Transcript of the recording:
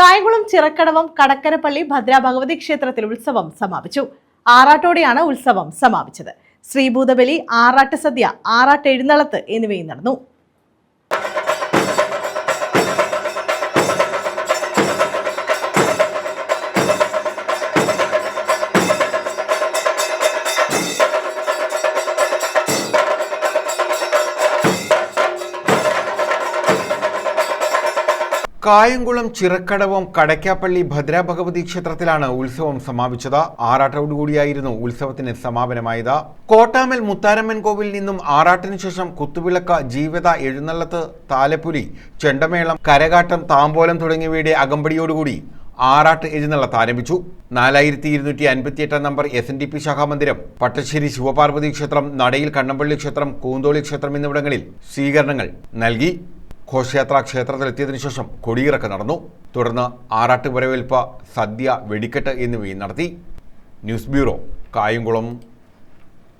കായംകുളം ചിറക്കടവം കടക്കരപ്പള്ളി ഭദ്രാഭഗവതി ക്ഷേത്രത്തിൽ ഉത്സവം സമാപിച്ചു. ആറാട്ടോടെയാണ് ഉത്സവം സമാപിച്ചത്. ശ്രീഭൂതബലി ആറാട്ട് സദ്യ ആറാട്ട് എഴുന്നള്ളത്ത് എന്നിവയും നടന്നു. കായംകുളം ചിറക്കടവം കടയ്ക്കാപ്പള്ളി ഭദ്രഭഗവതി ക്ഷേത്രത്തിലാണ് ഉത്സവം സമാപിച്ചത്. ആറാട്ടോടുകൂടിയായിരുന്നു ഉത്സവത്തിന് സമാപനമായത്. കോട്ടാമൽ മുത്താരമ്മൻ കോവിലിൽ നിന്നും ആറാട്ടിനു ശേഷം കുത്തുവിളക്ക് ജീവിത എഴുന്നള്ളത്ത് താലപ്പുലി ചെണ്ടമേളം കരകാട്ടം താമ്പോലം തുടങ്ങിയവയുടെ അകമ്പടിയോടുകൂടി ആറാട്ട് എഴുന്നള്ളത്ത് ആരംഭിച്ചു. നാലായിരത്തി ഇരുന്നൂറ്റി അൻപത്തിയെട്ടാം number S N D P ശാഖാമന്ദിരം Pattassery Shivaparvathi ക്ഷേത്രം നടയിൽ കണ്ണമ്പള്ളി ക്ഷേത്രം കൂന്തോളി ക്ഷേത്രം എന്നിവിടങ്ങളിൽ സ്വീകരണങ്ങൾ നൽകി. ഘോഷയാത്ര ക്ഷേത്രത്തിലെത്തിയതിനു ശേഷം കൊടിയിറക്ക് നടന്നു. തുടർന്ന് ആറാട്ട് വരവേൽപ്പ് സദ്യ വെടിക്കെട്ട് എന്നിവയും നടത്തി. News bureau Kayamkulam.